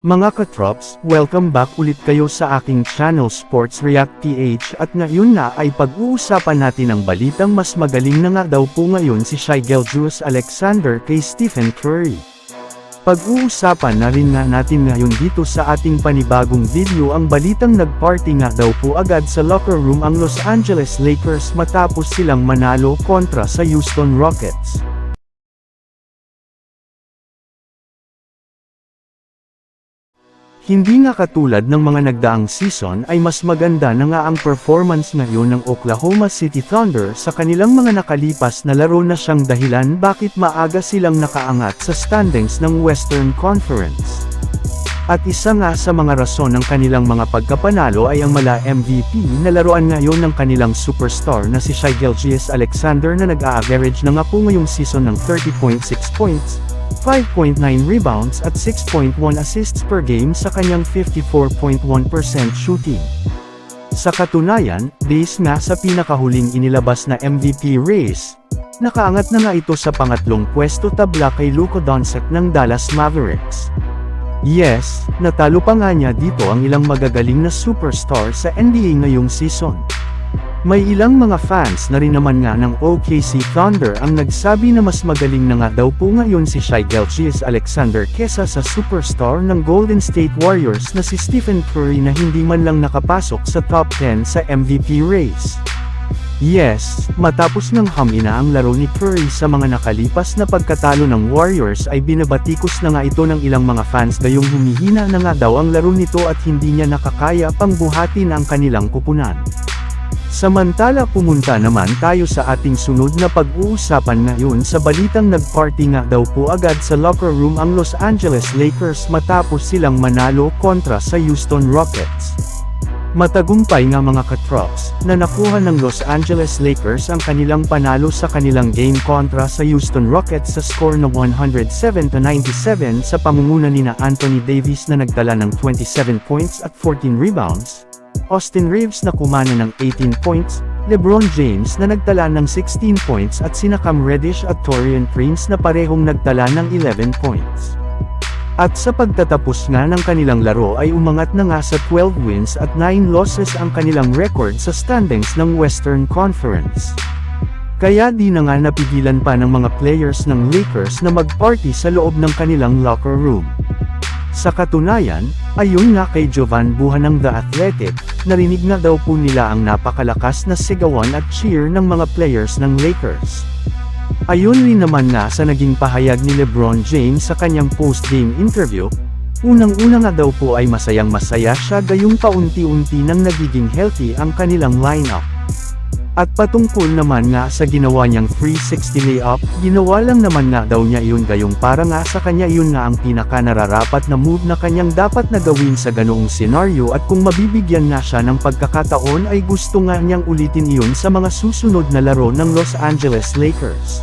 Mga katrops, welcome back ulit kayo sa aking channel Sports React PH at ngayon na ay pag-uusapan natin ang balitang mas magaling na nga daw po ngayon si Shai Gilgeous Alexander kay Stephen Curry. Pag-uusapan na rin nga natin ngayon dito sa ating panibagong video ang balitang nagparty nga daw po agad sa locker room ang Los Angeles Lakers matapos silang manalo kontra sa Houston Rockets. Hindi nga katulad ng mga nagdaang season ay mas maganda na nga ang performance ngayon ng Oklahoma City Thunder sa kanilang mga nakalipas na laro na siyang dahilan bakit maaga silang nakaangat sa standings ng Western Conference. At isa nga sa mga rason ng kanilang mga pagkapanalo ay ang mala MVP na laruan ngayon ng kanilang superstar na si Shai Gilgeous Alexander na nag-a-average na nga po ngayong season ng 30.6 points, 5.9 rebounds at 6.1 assists per game sa kanyang 54.1% shooting. Sa katunayan, base nga sa pinakahuling inilabas na MVP race, nakaangat na nga ito sa pangatlong pwesto tabla kay Luka Doncic ng Dallas Mavericks. Yes, natalo pa nga niya dito ang ilang magagaling na superstar sa NBA ngayong season. May ilang mga fans na rin naman nga ng OKC Thunder ang nagsabi na mas magaling na nga daw po ngayon si Shai Gilgeous Alexander kesa sa superstar ng Golden State Warriors na si Stephen Curry na hindi man lang nakapasok sa top 10 sa MVP race. Yes, matapos ng hamina ang laro ni Curry sa mga nakalipas na pagkatalo ng Warriors ay binabatikos na nga ito ng ilang mga fans gayong humihina na nga daw ang laro nito at hindi niya nakakaya pang buhatin ang kanilang kupunan. Samantala pumunta naman tayo sa ating sunod na pag-uusapan ngayon sa balitang nagparty nga daw po agad sa locker room ang Los Angeles Lakers matapos silang manalo kontra sa Houston Rockets. Matagumpay nga mga katrops, na nakuha ng Los Angeles Lakers ang kanilang panalo sa kanilang game kontra sa Houston Rockets sa score na 107-97 sa pamumuno ni na Anthony Davis na nagtala ng 27 points at 14 rebounds, Austin Reeves na kumana ng 18 points, LeBron James na nagtala ng 16 points at sina Cam Reddish at Torian Prince na parehong nagtala ng 11 points. At sa pagtatapos nga ng kanilang laro ay umangat na nga sa 12 wins at 9 losses ang kanilang record sa standings ng Western Conference. Kaya di na nga napigilan pa ng mga players ng Lakers na mag-party sa loob ng kanilang locker room. Sa katunayan, ayon nga kay Jovan Buhan ng The Athletic, narinig na daw po nila ang napakalakas na sigawan at cheer ng mga players ng Lakers. Ayon rin naman nga sa naging pahayag ni LeBron James sa kanyang post-game interview, unang-una nga daw po ay masayang masaya siya gayong paunti-unti nang nagiging healthy ang kanilang lineup. At patungkol naman nga sa ginawa niyang 360 layup, ginawa lang naman nga daw niya iyon gayong para nga sa kanya iyon nga ang pinaka nararapat na move na kanyang dapat na gawin sa ganoong senaryo at kung mabibigyan nga siya ng pagkakataon ay gusto nga niyang ulitin iyon sa mga susunod na laro ng Los Angeles Lakers.